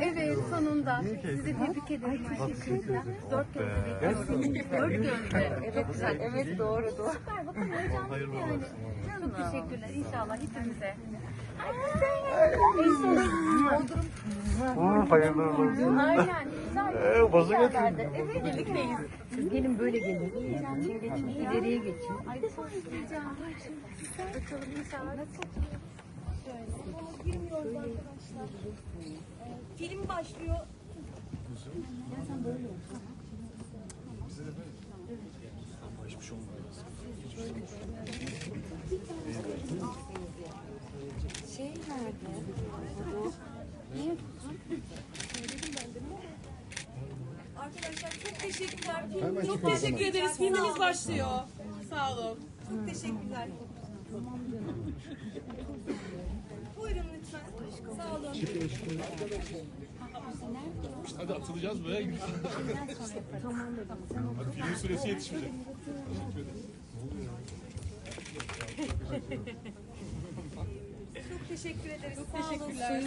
Evet sonunda. Sizi tebrik ederim. Teşekkürler. Dört gözle. Dört gözle. Evet güzel. Evet doğru doğru. Süper bakın heyecanlıyım yani. Çok teşekkürler inşallah hepimize. Oo, hayırlı olsun. Aynen. Güzel. Ee, ettin. verdi. Evet birlikteyiz. Siz gelin böyle gelin. Geçin geçin. ileriye geçin. Ay çok isteyeceğim. Bakalım inşallah. Film başlıyor. Arkadaşlar çok teşekkürler. Film, çok teşekkür ederiz. Filmimiz başlıyor. Sağ olun. Çok teşekkürler. Buyurun lütfen. Sağ olun. Hadi atılacağız böyle. Hadi filmin süresi yetişmeyecek. Çok teşekkür ederiz. Çok teşekkürler.